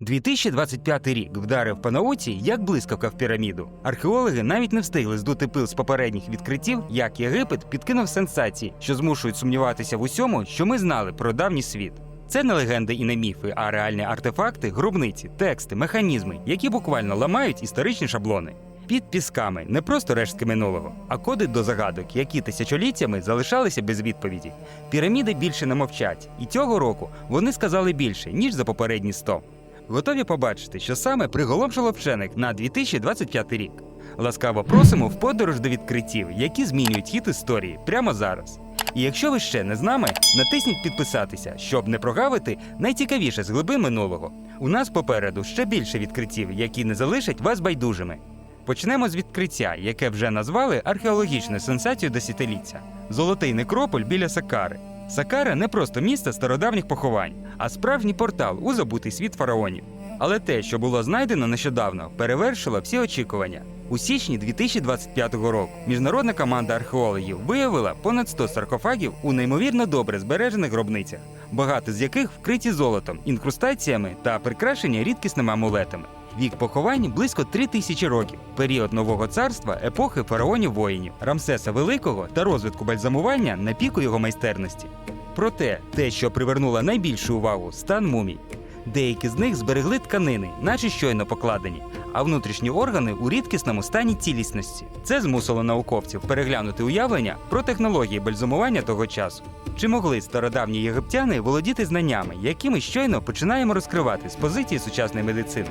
2025 рік вдарив по науці як блискавка в піраміду. Археологи навіть не встигли здути пил з попередніх відкриттів, як Єгипет підкинув сенсації, що змушують сумніватися в усьому, що ми знали про давній світ. Це не легенди і не міфи, а реальні артефакти, гробниці, тексти, механізми, які буквально ламають історичні шаблони. Під пісками не просто рештки минулого, а коди до загадок, які тисячоліттями залишалися без відповіді. Піраміди більше не мовчать, і цього року вони сказали більше, ніж за попередні 100. Готові побачити, що саме приголомшило вчених на 2025 рік. Ласкаво просимо в подорож до відкриттів, які змінюють хід історії прямо зараз. І якщо ви ще не з нами, натисніть підписатися, щоб не прогавити найцікавіше з глибин минулого. У нас попереду ще більше відкриттів, які не залишать вас байдужими. Почнемо з відкриття, яке вже назвали археологічною сенсацією десятиліття золотий некрополь біля Сакари. Сакара не просто місце стародавніх поховань, а справжній портал у забутий світ фараонів. Але те, що було знайдено нещодавно, перевершило всі очікування. У січні 2025 року міжнародна команда археологів виявила понад 100 саркофагів у неймовірно добре збережених гробницях, багато з яких вкриті золотом, інкрустаціями та прикрашені рідкісними амулетами. Вік поховань близько 3 тисячі років, період нового царства, епохи фараонів воїнів, Рамсеса Великого та розвитку бальзамування на піку його майстерності. Проте те, що привернуло найбільшу увагу, стан мумій. Деякі з них зберегли тканини, наче щойно покладені, а внутрішні органи у рідкісному стані цілісності. Це змусило науковців переглянути уявлення про технології бальзамування того часу. Чи могли стародавні єгиптяни володіти знаннями, які ми щойно починаємо розкривати з позиції сучасної медицини?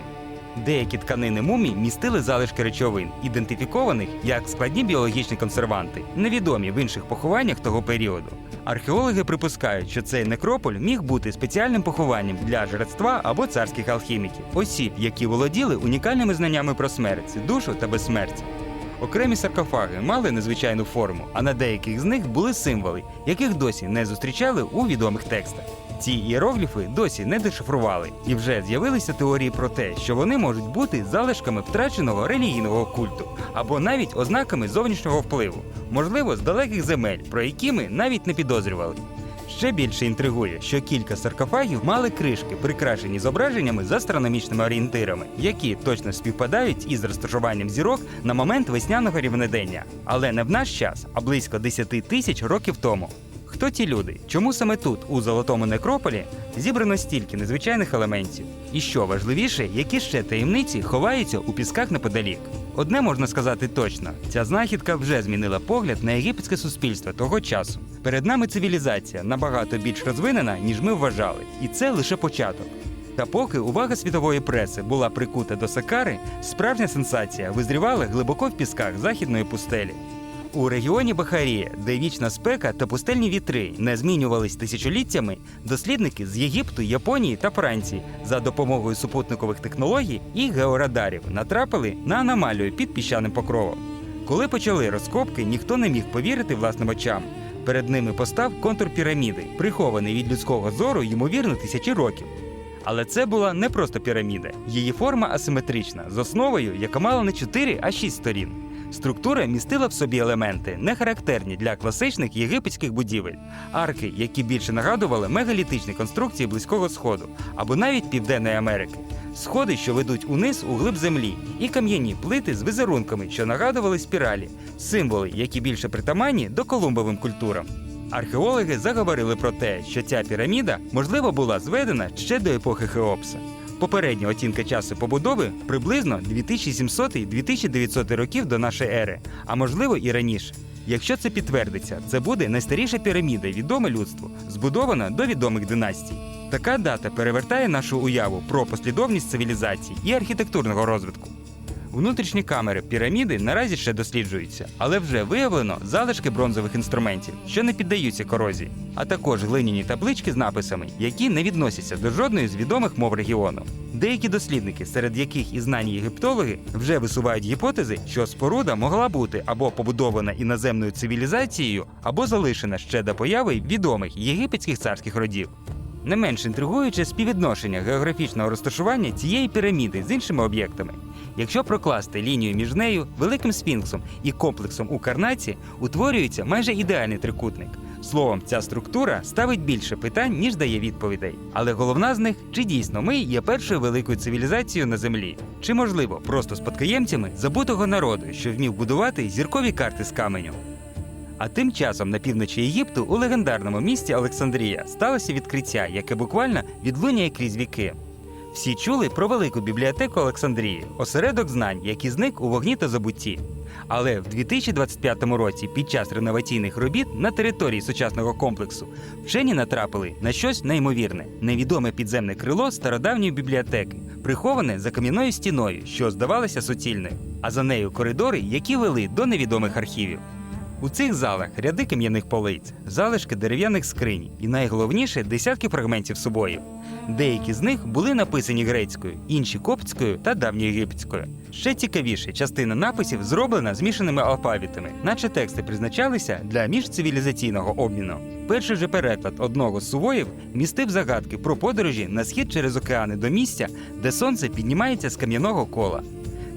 Деякі тканини мумій містили залишки речовин, ідентифікованих як складні біологічні консерванти, невідомі в інших похованнях того періоду. Археологи припускають, що цей некрополь міг бути спеціальним похованням для жрецтва або царських алхіміків, осіб, які володіли унікальними знаннями про смерть, душу та безсмертя. Окремі саркофаги мали незвичайну форму, а на деяких з них були символи, яких досі не зустрічали у відомих текстах. Ці іерогліфи досі не дешифрували, і вже з'явилися теорії про те, що вони можуть бути залишками втраченого релігійного культу або навіть ознаками зовнішнього впливу, можливо, з далеких земель, про які ми навіть не підозрювали. Ще більше інтригує, що кілька саркофагів мали кришки, прикрашені зображеннями з астрономічними орієнтирами, які точно співпадають із розташуванням зірок на момент весняного рівнодення, але не в наш час, а близько 10 тисяч років тому. Хто ті люди? Чому саме тут, у золотому некрополі, зібрано стільки незвичайних елементів? І що важливіше, які ще таємниці ховаються у пісках неподалік? Одне можна сказати точно: ця знахідка вже змінила погляд на єгипетське суспільство того часу. Перед нами цивілізація набагато більш розвинена, ніж ми вважали, і це лише початок. Та поки увага світової преси була прикута до Сакари, справжня сенсація визрівала глибоко в пісках західної пустелі. У регіоні Бахарія, де вічна спека та пустельні вітри не змінювались тисячоліттями, дослідники з Єгипту, Японії та Франції за допомогою супутникових технологій і георадарів натрапили на аномалію під піщаним покровом. Коли почали розкопки, ніхто не міг повірити власним очам. Перед ними постав контур піраміди, прихований від людського зору, ймовірно, тисячі років. Але це була не просто піраміда. Її форма асиметрична, з основою, яка мала не 4, а 6 сторін. Структура містила в собі елементи, не характерні для класичних єгипетських будівель, арки, які більше нагадували мегалітичні конструкції Близького Сходу або навіть Південної Америки, сходи, що ведуть униз у глиб землі, і кам'яні плити з візерунками, що нагадували спіралі, символи, які більше притаманні до колумбовим культурам. Археологи заговорили про те, що ця піраміда можливо була зведена ще до епохи Хеопса. Попередня оцінка часу побудови приблизно 2700-2900 років до нашої ери, а можливо і раніше. Якщо це підтвердиться, це буде найстаріша піраміда, відома людству, збудована до відомих династій. Така дата перевертає нашу уяву про послідовність цивілізацій і архітектурного розвитку. Внутрішні камери піраміди наразі ще досліджуються, але вже виявлено залишки бронзових інструментів, що не піддаються корозії, а також глиняні таблички з написами, які не відносяться до жодної з відомих мов регіону. Деякі дослідники, серед яких і знані єгиптологи, вже висувають гіпотези, що споруда могла бути або побудована іноземною цивілізацією, або залишена ще до появи відомих єгипетських царських родів. Не менш інтригуюче співвідношення географічного розташування цієї піраміди з іншими об'єктами. Якщо прокласти лінію між нею, великим сфінксом і комплексом у карнаці, утворюється майже ідеальний трикутник. Словом, ця структура ставить більше питань, ніж дає відповідей. Але головна з них чи дійсно ми є першою великою цивілізацією на землі, чи можливо просто спадкоємцями забутого народу, що вмів будувати зіркові карти з каменю. А тим часом на півночі Єгипту у легендарному місті Олександрія сталося відкриття, яке буквально відлунює крізь віки. Всі чули про велику бібліотеку Олександрії, осередок знань, який зник у вогні та забутті. Але в 2025 році, під час реноваційних робіт на території сучасного комплексу, вчені натрапили на щось неймовірне невідоме підземне крило стародавньої бібліотеки, приховане за кам'яною стіною, що здавалося суцільною, а за нею коридори, які вели до невідомих архівів. У цих залах ряди кам'яних полиць, залишки дерев'яних скринь і найголовніше десятки фрагментів субоїв. Деякі з них були написані грецькою, інші коптською та давньоєгипетською. Ще цікавіше, частина написів зроблена змішаними алфавітами, наче тексти призначалися для міжцивілізаційного обміну. Перший же переклад одного з сувоїв містив загадки про подорожі на схід через океани до місця, де сонце піднімається з кам'яного кола.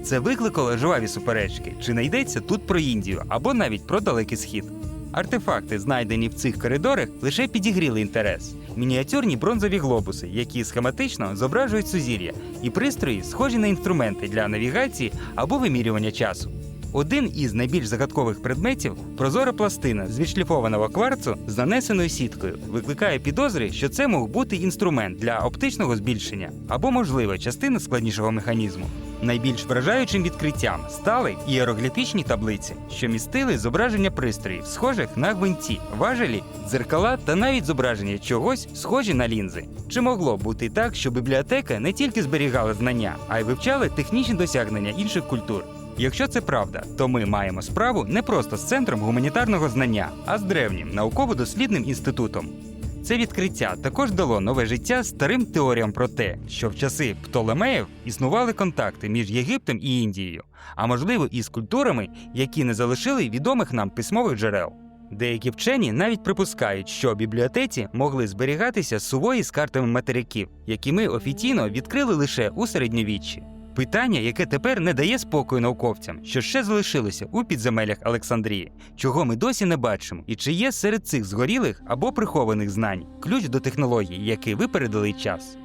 Це викликало жваві суперечки, чи не йдеться тут про Індію або навіть про далекий схід. Артефакти, знайдені в цих коридорах, лише підігріли інтерес. Мініатюрні бронзові глобуси, які схематично зображують сузір'я, і пристрої, схожі на інструменти для навігації або вимірювання часу. Один із найбільш загадкових предметів прозора пластина з відшліфованого кварцу з нанесеною сіткою, викликає підозри, що це мог бути інструмент для оптичного збільшення або, можливо, частина складнішого механізму. Найбільш вражаючим відкриттям стали іерогліфічні таблиці, що містили зображення пристроїв, схожих на гвинті, важелі, дзеркала та навіть зображення чогось схожі на лінзи. Чи могло бути так, що бібліотека не тільки зберігала знання, а й вивчала технічні досягнення інших культур? Якщо це правда, то ми маємо справу не просто з центром гуманітарного знання, а з древнім науково-дослідним інститутом. Це відкриття також дало нове життя старим теоріям про те, що в часи Птолемеїв існували контакти між Єгиптом і Індією, а можливо і з культурами, які не залишили відомих нам письмових джерел. Деякі вчені навіть припускають, що бібліотеці могли зберігатися сувої з картами материків, які ми офіційно відкрили лише у середньовіччі. Питання, яке тепер не дає спокою науковцям, що ще залишилося у підземеллях Олександрії, чого ми досі не бачимо, і чи є серед цих згорілих або прихованих знань ключ до технологій, які випередили час.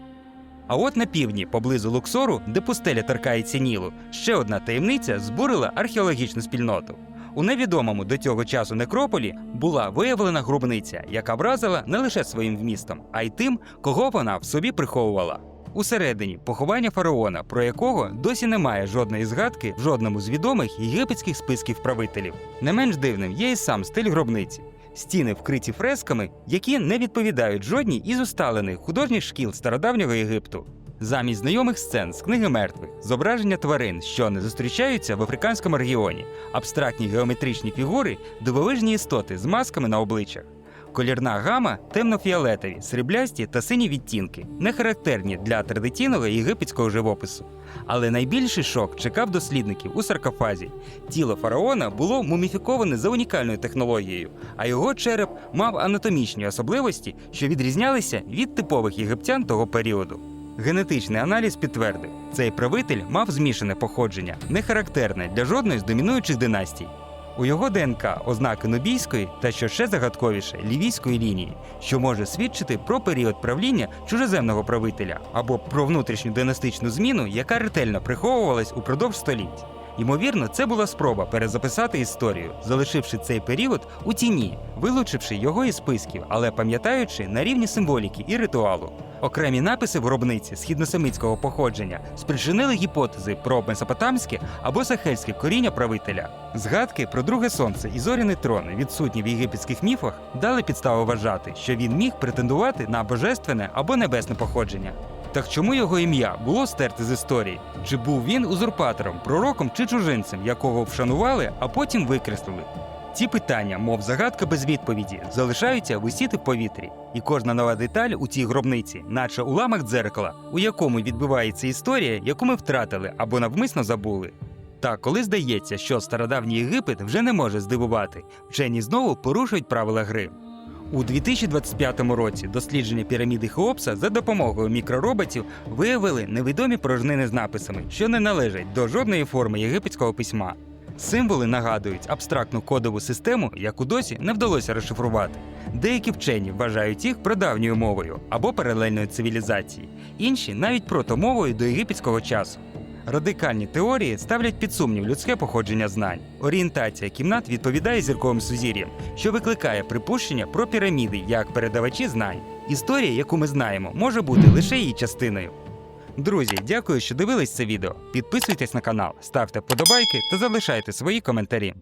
А от на півдні, поблизу Луксору, де пустеля торкається Нілу, ще одна таємниця збурила археологічну спільноту. У невідомому до цього часу некрополі була виявлена гробниця, яка вразила не лише своїм вмістом, а й тим, кого вона в собі приховувала. Усередині поховання фараона, про якого досі немає жодної згадки в жодному з відомих єгипетських списків правителів. Не менш дивним є і сам стиль гробниці. Стіни вкриті фресками, які не відповідають жодній із усталених художніх шкіл стародавнього Єгипту. Замість знайомих сцен з книги мертвих, зображення тварин, що не зустрічаються в африканському регіоні, абстрактні геометричні фігури, дивовижні істоти з масками на обличчях. Колірна гама темно-фіолетові, сріблясті та сині відтінки, не характерні для традиційного єгипетського живопису. Але найбільший шок чекав дослідників у саркофазі. Тіло фараона було муміфіковане за унікальною технологією, а його череп мав анатомічні особливості, що відрізнялися від типових єгиптян того періоду. Генетичний аналіз підтвердив, цей правитель мав змішане походження, не характерне для жодної з домінуючих династій. У його ДНК ознаки нубійської та що ще загадковіше лівійської лінії, що може свідчити про період правління чужеземного правителя або про внутрішню династичну зміну, яка ретельно приховувалась упродовж століть. Ймовірно, це була спроба перезаписати історію, залишивши цей період у тіні, вилучивши його із списків, але пам'ятаючи на рівні символіки і ритуалу. Окремі написи в гробниці східносемитського походження спричинили гіпотези про месопотамське або сахельське коріння правителя. Згадки про друге сонце і зоряний трон, відсутні в єгипетських міфах, дали підставу вважати, що він міг претендувати на божественне або небесне походження. Так чому його ім'я було стерте з історії? Чи був він узурпатором, пророком чи чужинцем, якого вшанували, а потім викреслили? Ці питання, мов загадка без відповіді, залишаються висіти в повітрі, і кожна нова деталь у цій гробниці, наче уламок дзеркала, у якому відбувається історія, яку ми втратили або навмисно забули. Та коли здається, що стародавній Єгипет вже не може здивувати, вчені знову порушують правила гри. У 2025 році дослідження піраміди Хеопса за допомогою мікророботів виявили невідомі порожнини з написами, що не належать до жодної форми єгипетського письма. Символи нагадують абстрактну кодову систему, яку досі не вдалося розшифрувати. Деякі вчені вважають їх прадавньою мовою або паралельною цивілізації, інші навіть протомовою до єгипетського часу. Радикальні теорії ставлять під сумнів людське походження знань. Орієнтація кімнат відповідає зірковим сузір'ям, що викликає припущення про піраміди як передавачі знань. Історія, яку ми знаємо, може бути лише її частиною. Друзі, дякую, що дивились це відео. Підписуйтесь на канал, ставте вподобайки та залишайте свої коментарі.